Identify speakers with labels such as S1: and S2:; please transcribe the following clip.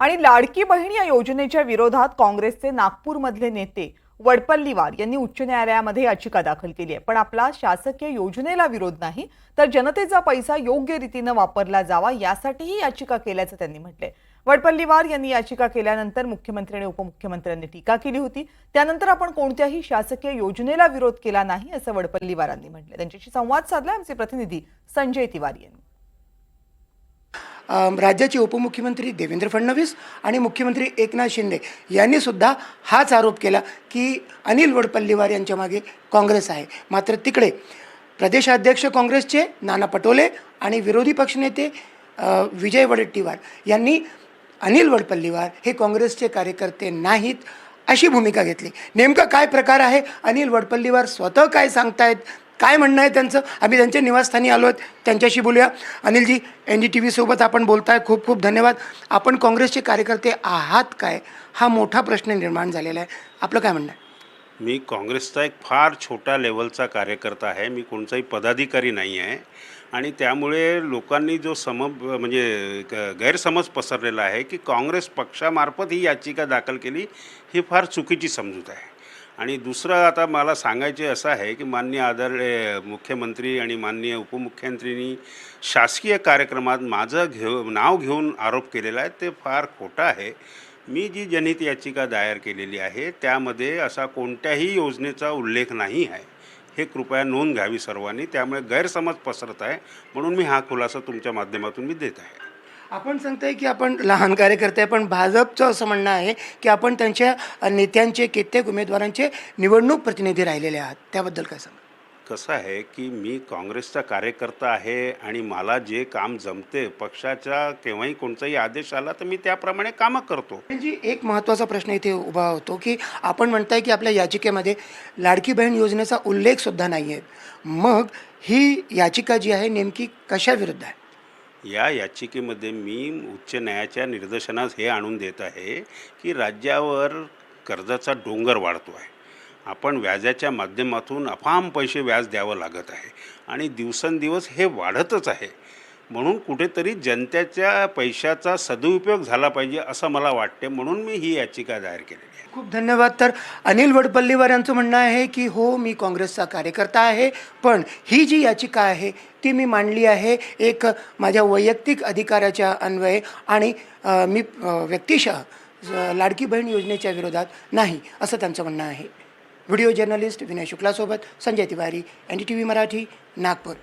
S1: आणि लाडकी बहीण या योजनेच्या विरोधात काँग्रेसचे नागपूरमधले नेते वडपल्लीवार यांनी उच्च न्यायालयामध्ये याचिका दाखल केली आहे. पण आपला शासकीय योजनेला विरोध नाही तर जनतेचा पैसा योग्य रीतीनं वापरला जावा यासाठीही याचिका केल्याचं त्यांनी म्हटलंय. वडपल्लीवार यांनी याचिका केल्यानंतर मुख्यमंत्री आणि उपमुख्यमंत्र्यांनी टीका केली होती. त्यानंतर आपण कोणत्याही शासकीय योजनेला विरोध केला नाही असं वडपल्लीवारांनी म्हटलं त्यांच्याशी संवाद साधला आमचे प्रतिनिधी संजय तिवारी यांनी.
S2: राज्याचे उपमुख्यमंत्री देवेंद्र फडणवीस आणि मुख्यमंत्री एकनाथ शिंदे यांनी सुद्धा हाच आरोप केला की अनिल वडपल्लीवार यांच्या मागे काँग्रेस आहे. मात्र तिकडे प्रदेशाध्यक्ष काँग्रेसचे नाना पटोले आणि विरोधी पक्षनेते विजय वडेट्टीवार यांनी अनिल वडपल्लीवार हे काँग्रेसचे कार्यकर्ते नाहीत अशी भूमिका घेतली. नेमकं काय प्रकार आहे? अनिल वडपल्लीवार स्वतः काय सांगतायत? काय म्हणणं आहे त्यांचं? आम्ही त्यांच्या निवासस्थानी आलो आहेत. त्यांच्याशी बोलूया. अनिलजी एन डी टी व्हीसोबत आपण बोलताय. खूप खूप धन्यवाद. आपण काँग्रेसचे कार्यकर्ते आहात काय? हा मोठा प्रश्न निर्माण झालेला आहे. आपलं काय म्हणणं आहे?
S3: मी काँग्रेसचा एक फार छोट्या लेवलचा कार्यकर्ता आहे. मी कोणताही पदाधिकारी नाही आहे. आणि त्यामुळे लोकांनी जो सम म्हणजे ग- गैरसमज पसरलेला आहे की काँग्रेस पक्षामार्फत ही याचिका दाखल केली ही फार चुकीची समजूत आहे. आणि दुसरं आता मला सांगायचे असं आहे की माननीय आदरणीय मुख्यमंत्री आणि माननीय उपमुख्यमंत्रींनी शासकीय कार्यक्रमात माझं घेऊ नाव घेऊन आरोप केलेला आहे ते फार खोटं आहे. मी जी जनहित याचिका दायर केलेली आहे त्यामध्ये असा कोणत्याही योजनेचा उल्लेख नाही आहे. हे कृपया नोंद घ्यावी सर्वांनी त्यामुळे गैरसमज पसरत आहे म्हणून मी हा खुलासा तुमच्या माध्यमातून मी देत आहे.
S2: आपण सांगताय की आपण लहान कार्यकर्ते आहे पण भाजपचं असं म्हणणं आहे की आपण त्यांच्या नेत्यांचे कित्येक उमेदवारांचे निवडणूक प्रतिनिधी राहिलेले आहात. त्याबद्दल काय सांगा
S3: कसं आहे की मी काँग्रेसचा कार्यकर्ता आहे आणि मला जे काम जमते पक्षाचा केव्हाही कोणताही आदेश आला तर मी त्याप्रमाणे कामं करतो.
S2: जी एक महत्त्वाचा प्रश्न इथे उभा होतो की आपण म्हणताय की आपल्या याचिकेमध्ये लाडकी बहीण योजनेचा उल्लेखसुद्धा नाही आहे मग ही याचिका जी आहे नेमकी कशाविरुद्ध आहे?
S3: या याचिकेमध्ये मी उच्च न्यायाच्या निदर्शनास हे आणून देत आहे की राज्यावर कर्जाचा डोंगर वाढतो आहे. आपण व्याजाच्या माध्यमातून अफाम पैसे व्याज द्यावं लागत आहे आणि दिवसेंदिवस हे वाढतच आहे. म्हणून कुठेतरी जनतेच्या पैशाचा सदुपयोग झाला पाहिजे असं मला वाटते म्हणून मी ही याचिका दायर केलेली आहे.
S2: खूप धन्यवाद. तर अनिल वडपल्लीवार यांचं म्हणणं आहे की हो मी काँग्रेसचा कार्यकर्ता आहे पण ही जी याचिका आहे ती मी मांडली आहे एक माझ्या वैयक्तिक अधिकाराच्या अन्वये आणि मी व्यक्तिशः लाडकी बहीण योजनेच्या विरोधात नाही असं त्यांचं म्हणणं आहे. Video journalist Vinay शुक्लासोबत Sanjay Tiwari N D T V Marathi Nagpur.